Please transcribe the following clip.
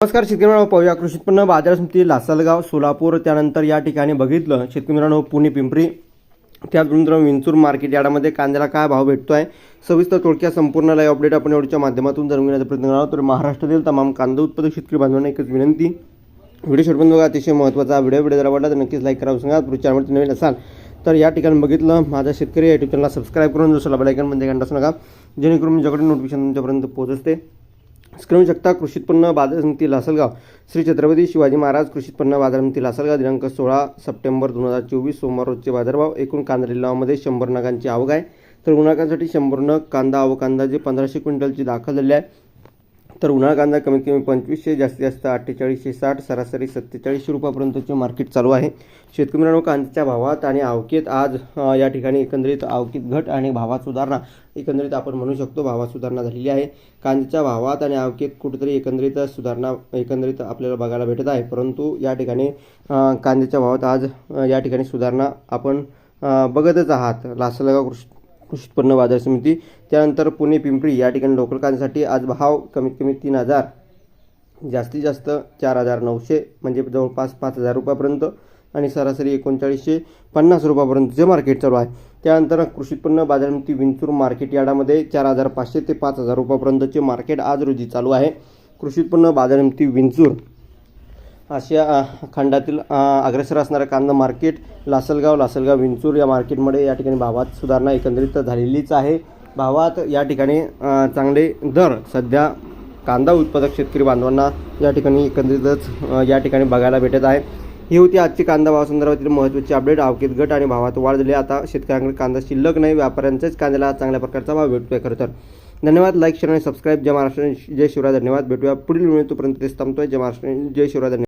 नमस्कार शेतकरी मित्रांनो पाहूया. कृषी उत्पन्न बाजार समिती लासलगाव सोलापूर. त्यानंतर या ठिकाणी बघितलं शेतकरी मित्रांनो पुणे पिंपरी. त्यानंतर विंचूर मार्केट यार्डामध्ये कांद्याला काय भाव भेटतो आहे सविस्तर तोडक्या संपूर्ण लाईव्ह अपडेट आपण एवढच्या माध्यमातून जाणून घेण्याचा प्रयत्न करणार तर महाराष्ट्रातील तमाम कांदा उत्पादक शेतकरी बांधवांना एकच विनंती. व्हिडिओ शेवटपर्यंत बघा अतिशय महत्त्वाचा व्हिडिओ व्हिडिओ जर आवडला तर नक्कीच लाईक करावं सांगा पुढच्या चॅनलवरती नवीन असाल तर या ठिकाणी बघितलं माझा शेतकरी या युट्यूब चॅनलला सबस्क्राईब करून दुसरा बेलायकन घंटा सांगा जेणेकरून मी माझ्याकडे नोटिफिकेशन तुमच्यापर्यंत पोहोचते. स्क्रम शकता कृषी उत्पन्न बाजार समिती लासलगाव. श्री छत्रपती शिवाजी महाराज कृषी उत्पन्न बाजार समिती लासलगाव दिनांक सोळा सप्टेंबर दोन हजार चोवीस सोमवार रोजचे बाजारभाव एकूण कांदा लिलावामध्ये शंभर नगांची आवक आहे. तर उन्हाळ्यासाठी शंभर नग कांदा आव कांदा जे पंधराशे क्विंटलची दाखल झाली आहे. तर उन्हाळा कांदा कमीत कमी पंचवीसशे जास्तीत जास्त अठ्ठेचाळीसशे साठ सरासरी सत्तेचाळीसशे रुपयापर्यंतचे मार्केट चालू आहे. शेतकरी मित्रांनो कांद्याच्या भावात आणि आवकेत आज या ठिकाणी एकंदरीत आवकेत घट आणि भावात सुधारणा. एकंदरीत आपण म्हणू शकतो भावात सुधारणा झालेली आहे. कांद्याच्या भावात आणि आवकेत कुठेतरी एकंदरीत सुधारणा एकंदरीत आपल्याला बघायला भेटत आहे. परंतु या ठिकाणी कांद्याच्या भावात आज या ठिकाणी सुधारणा आपण बघतच आहात. लासलगाव कृषी कृषी उत्पन्न बाजार समिती त्यानंतर पुणे पिंपरी या ठिकाणी लोकल आज भाव कमीत कमी तीन हजार जास्तीत जास्त चार हजार नऊशे म्हणजे जवळपास पाच हजार रुपयापर्यंत आणि सरासरी एकोणचाळीसशे पन्नास रुपयापर्यंतचे मार्केट चालू आहे. त्यानंतर कृषी उत्पन्न बाजार विंचूर मार्केट यार्डामध्ये चार हजार पाचशे ते पाच हजार रुपयापर्यंतचे मार्केट आज रोजी चालू आहे. कृषी उत्पन्न बाजार विंचूर आशिया खंडातील अग्रेसर असणारं कांदा मार्केट लासलगाव लासलगाव विंचूर या मार्केटमध्ये या ठिकाणी भावात सुधारणा एकंदरीत झालेलीच आहे. भावात या ठिकाणी चांगले दर. सध्या कांदा उत्पादक शेतकरी बांधवांना या ठिकाणी एकंदरीतच या ठिकाणी बघायला भेटत आहे. ही होती आजची कांदा भावासंदर्भातील महत्त्वाची अपडेट आवकेत गट आणि भावात वाढ झाली. आता शेतकऱ्यांकडे कांदा शिल्लक नाही व्यापाऱ्यांच्याच कांद्याला चांगल्या प्रकारचा भाव भेटतोय खरं तर. धन्यवाद. लाईक शेअर आणि सबस्क्राईब जय महाराष्ट्र. जय शिवराय. धन्यवाद. भेटूया पुढील वेळ तोपर्यंत तेच थांबतोय. जय महाराष्ट्र. जय शिवराय. धन्यवाद.